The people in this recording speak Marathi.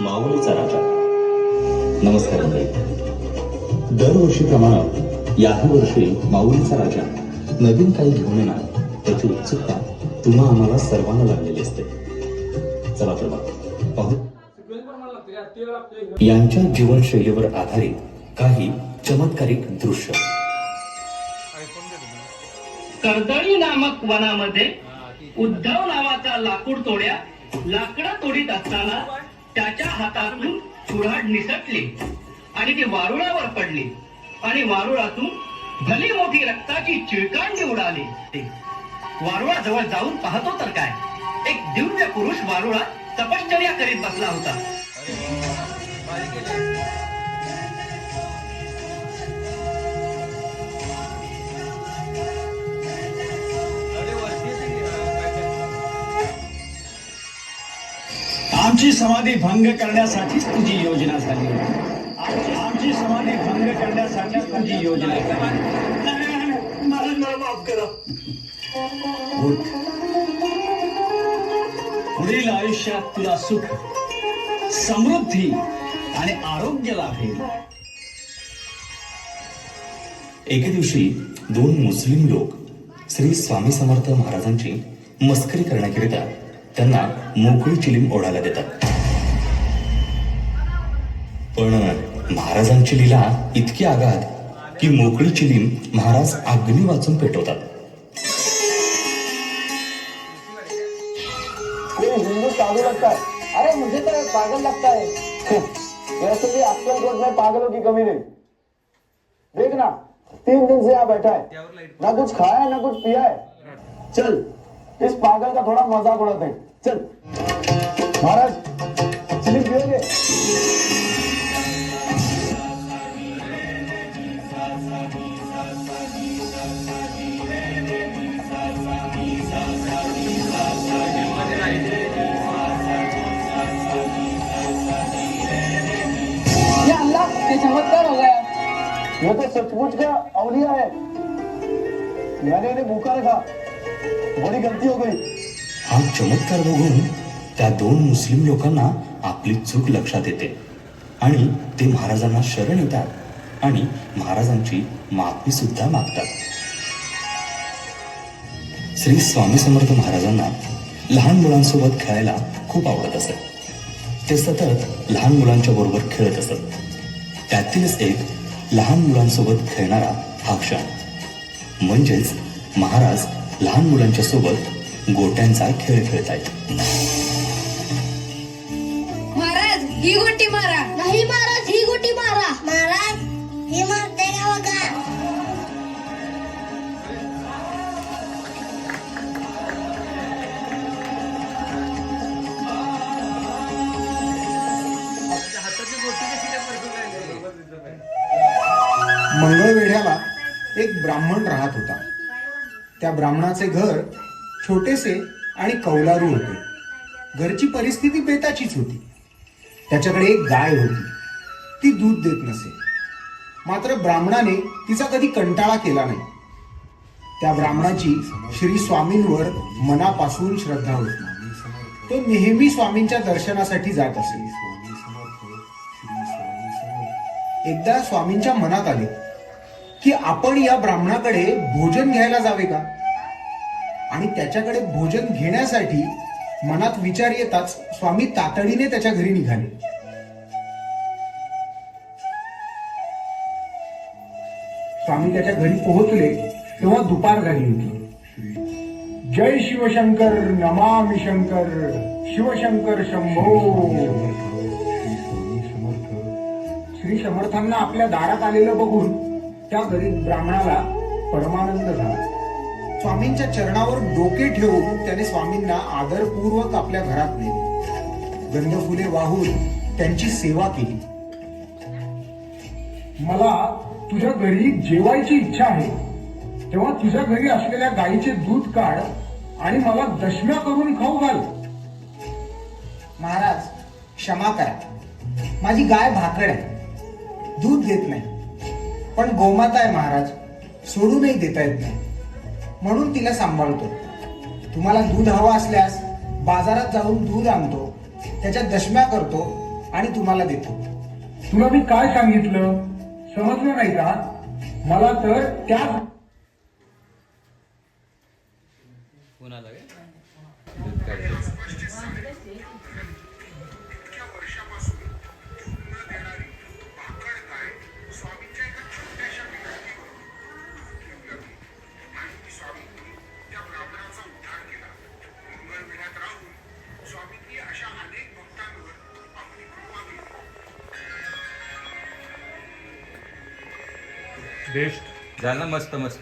माऊलीचा राजा. नमस्कार मंडळी. दरवर्षीप्रमाणे याही वर्षी माऊलीचा राजा नवीन काही घेऊन येणार त्याची उत्सुकता तुम्हा आम्हाला सर्वांना लागलेली असते. चला तर मग पाहू. यांच्या जीवनशैलीवर आधारित काही चमत्कारिक दृश्य. कर्दळी नामक वनामध्ये उद्धव नावाचा लाकूड तोड्या लाकडं तोडीत असताना त्याच्या हातातून चुराड निसटली आणि ती वारुळावर पडली. आणि वारुळातून भली मोठी रक्ताची चिळकांडी उडाली. वारुळाजवळ जाऊन पाहतो तर काय? एक दिव्य पुरुष वारुळात तपश्चर्या करीत बसला होता. आमची समाधी भंग करण्यासाठीच तुझी योजना झाली आमची आमची समाधी भंग करण्यासाठीच तुझी योजना झाली मला मला माफ करा. पुढील आयुष्यात तुला सुख समृद्धी आणि आरोग्य लाभेल. एके दिवशी दोन मुस्लिम लोक श्री स्वामी समर्थ महाराजांची मस्करी करण्याकरिता त्यांना मोकळी चिलीम ओढायला देतात. पण महाराजांची लीला इतकी आगाध की मोकळी चिलीम महाराज अग्नी वाचून पेटवतात. है अरे मुझे तो ये पागल लगता है. वैसे भी अक्कलकोट में पागलों की कमी नहीं. देखना तीन दिन से यहाँ बैठा है. ना कुछ खाया है ना कुछ पिया है. चल इस पागल का थोड़ा मज़ाक उड़ाते हैं चल। महाराज अल्लाह, ये चमत्कार हो गया। ये तो सचमुच का अवलिया है। मैंने इन्हें भूखा रखा। बड़ी गलती हो गई. हा चमत्कार बघून त्या दोन मुस्लिम लोकांना आपली चूक लक्षात येते. आणि ते महाराजांना शरण येतात आणि महाराजांची माफी सुद्धा मागतात. श्री स्वामी समर्थ महाराजांना लहान मुलांसोबत खेळायला खूप आवडत असत. ते सतत लहान मुलांच्या बरोबर खेळत असत. त्यातीलच एक लहान मुलांसोबत खेळणारा हा क्षण. म्हणजेच महाराज लहान मुलांच्या सोबत गोट्यांचा खेळ खेळतायत. महाराज ही गोटी मारा. नाही महाराज ही गोटी मारा. महाराज ही मारते का बघा मंगळवेढ्याला एक ब्राह्मण राहत होता. त्या ब्राह्मणाचे घर छोटेसे आणि कौलारू होते. घरची परिस्थिती बेताचीच होती. त्याच्याकडे एक गाय होती. ती दूध देत नसे. मात्र ब्राह्मणाने तिचा कधी कंटाळा केला नाही. त्या ब्राह्मणाची श्री स्वामींवर मनापासून श्रद्धा होती. तो नेहमी स्वामींच्या दर्शनासाठी जात असे. एकदा स्वामींच्या मनात आले. की आपण या ब्राह्मणाकडे भोजन घ्यायला जावे का? आणि त्याच्याकडे भोजन घेण्यासाठी मनात विचार येताच स्वामी तातडीने त्याच्या घरी निघाले. स्वामी त्याच्या घरी पोहोचले तेव्हा दुपार झाली होती. जय शिवशंकर नमामि शंकर शिवशंकर शंभो. श्री समर्थांना आपल्या दारात आलेलं बघून त्या गरीब ब्राह्मणाला परमानंद झाला. स्वामींच्या चरणावर डोके ठेवून त्याने स्वामींना आदरपूर्वक आपल्या घरात नेले. गंधफुले वाहून त्यांची सेवा केली. मला तुझ्या घरी जेवायची इच्छा आहे. तेव्हा तुझ्या घरी असलेल्या गायीचे दूध काढ आणि मला दशम्या करून खाऊ घाल. महाराज क्षमा करा. माझी गाय भाकड आहे. दूध देत नाही. पण गोमाता आहे महाराज. सोडूनही देता येत नाही. म्हणून तिला सांभाळतो. तुम्हाला दूध हवा असल्यास बाजारात जाऊन दूध आणतो. त्याच्या दशम्या करतो आणि तुम्हाला देतो. तुला मी काय सांगितलं? समजलं नाही का? मला तर त्या कोणाला बेस्ट. झालं मस्त मस्त.